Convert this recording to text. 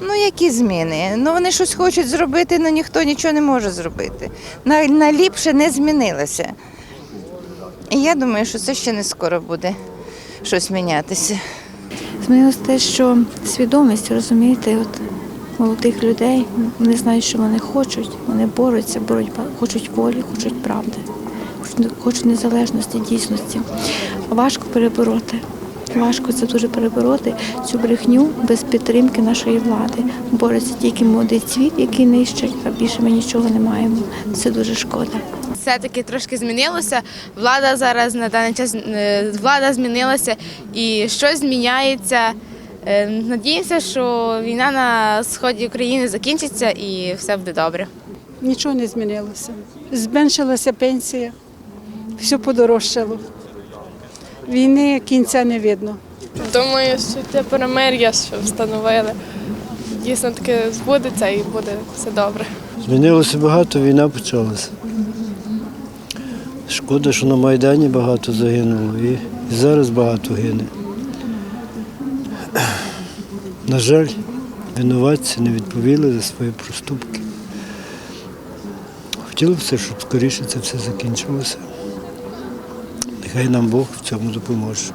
Ну, які зміни? Ну, вони щось хочуть зробити, але ніхто нічого не може зробити. На, на ліпше не змінилося. І я думаю, що це ще не скоро буде щось мінятися. Змінилось те, що свідомість, розумієте, от молодих людей, вони знають, що вони хочуть, вони борються, боротьба, хочуть волі, хочуть правди, хочуть незалежності, дійсності. Важко перебороти. Важко це дуже перебороти цю брехню без підтримки нашої влади. Бореться тільки молодий цвіт, який нищить, а більше ми нічого не маємо. Це дуже шкода. все-таки трошки змінилося. Влада зараз на даний час е, влада змінилася і щось зміняється. Е, Надіємося, що війна на сході України закінчиться і все буде добре. Нічого не змінилося. Зменшилася пенсія, все подорожчало. Війни кінця не видно. Думаю, що це перемир'я, що встановили. Дійсно таки збудеться і буде все добре. Змінилося багато, війна почалася. Шкода, що на Майдані багато загинуло і, і зараз багато гине. На жаль, винуватці не відповіли за свої проступки. Хотілося б, щоб скоріше це все закінчилося. Нехай нам Бог в цьому допоможе.